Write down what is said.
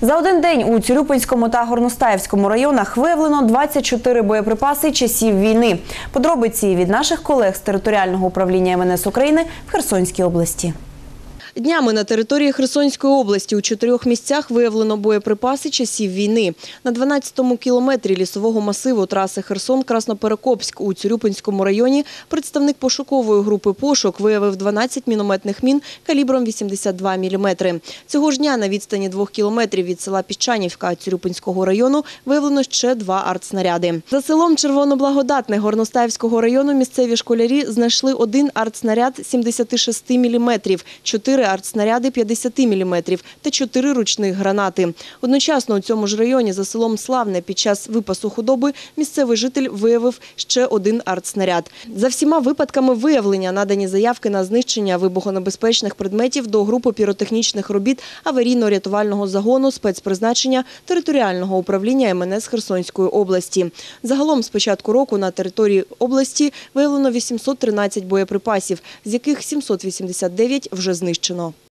За один день у Цюрюпинському та Горностаївському районах виявлено 24 боєприпаси часів війни. Подробиці від наших колег з територіального управління МНС України в Херсонській області. Днями на території Херсонської області у чотирьох місцях виявлено боєприпаси часів війни. На 12-му кілометрі лісового масиву траси Херсон-Красноперекопськ у Цюрюпинському районі представник пошукової групи «Пошук» виявив 12 мінометних мін калібром 82 мм. Цього ж дня на відстані двох кілометрів від села Піщанівка Цюрюпинського району виявлено ще два артснаряди. За селом Червоноблагодатне Горностаївського району місцеві школярі знайшли один артснаряд 76 мм, чотири артснаряди 50 мм та чотири ручних гранати. Одночасно у цьому ж районі за селом Славне під час випасу худоби місцевий житель виявив ще один артснаряд. За всіма випадками виявлення надані заявки на знищення вибухонебезпечних предметів до групи піротехнічних робіт аварійно-рятувального загону спецпризначення територіального управління МНС Херсонської області. Загалом з початку року на території області виявлено 813 боєприпасів, з яких 789 вже знищено. giorno.